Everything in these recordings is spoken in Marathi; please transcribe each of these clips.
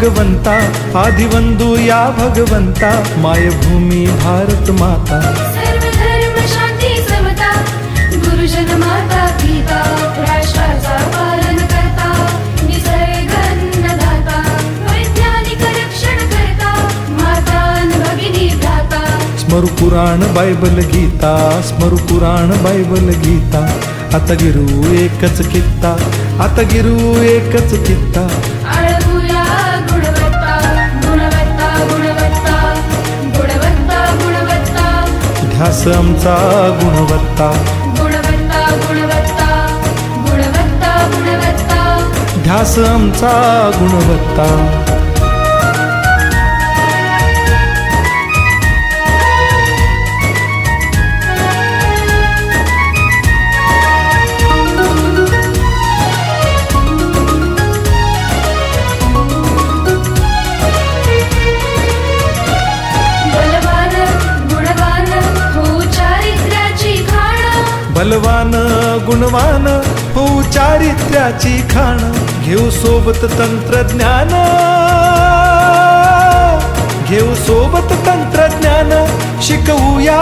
आदिवंदू या भगवंता आदिवंदू या भगवंता मायभूमी भारत माता सर्व धर्म शांती समता गुरुजन माता पिता राष्ट्राचा पालन करता निसर्ग अन्नदाता वैज्ञानिक रक्षण करता माता न भगिनी भ्राता स्मरु पुराण बायबल गीता स्मरु पुराण बायबल गीता आता गिरू एकच कित्ता आता गिरू एकच कित्ता आमचा गुणवत्ता. गुणवत्ता गुणवत्ता गुणवत्ता गुणवत्ता. ध्यास आमचा गुणवत्ता. चारित्र्याची खाण घेऊ सोबत तंत्रज्ञान. घेऊ सोबत तंत्रज्ञान शिकवूया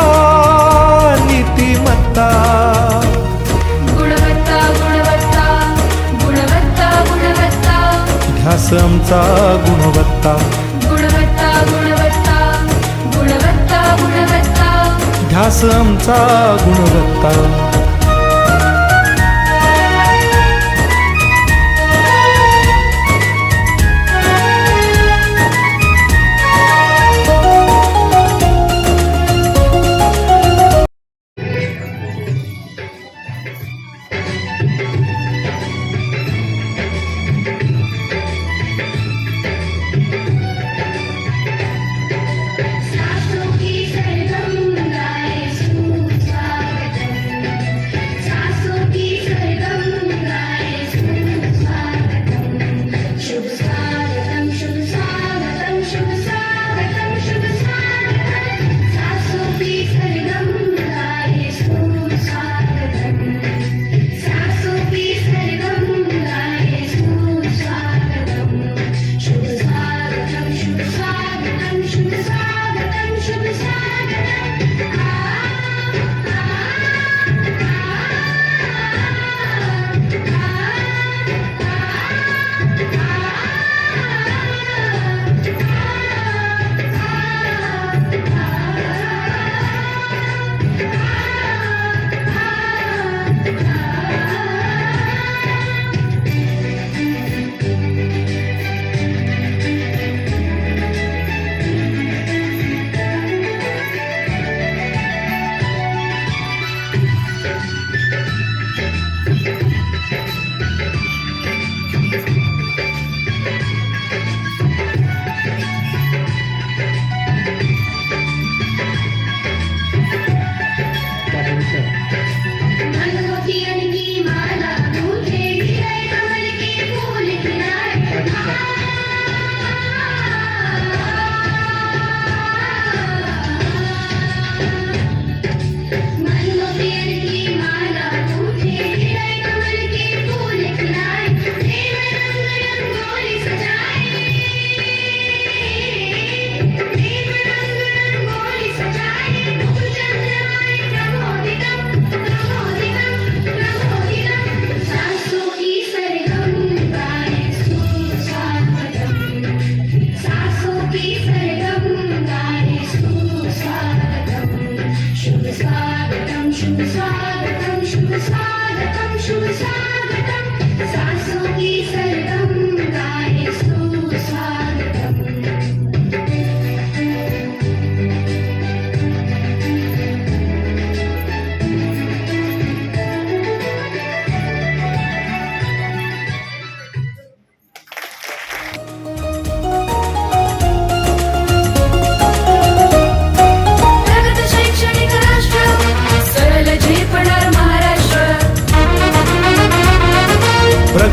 नीतिमत्ता. गुणवत्ता गुणवत्ता गुणवत्ता गुणवत्ता. ध्यास आमचा गुणवत्ता. गुणवत्ता गुणवत्ता गुणवत्ता गुणवत्ता. ध्यास आमचा गुणवत्ता.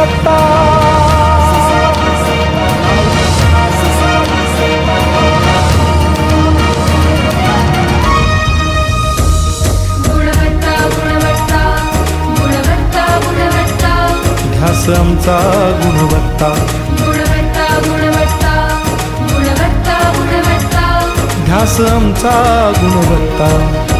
सत्ता। ध्यास आमचा गुणवत्ता. ध्यास आमचा गुणवत्ता।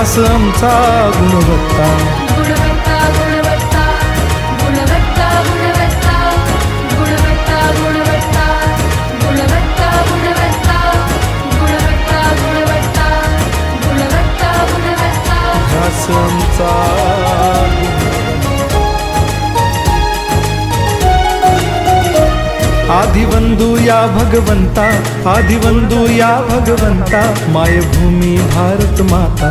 गुणवत्ता ध्यास आमचा आदिवंदू या भगवंता आदिवंदू या भगवंता मायभूमी भारत माता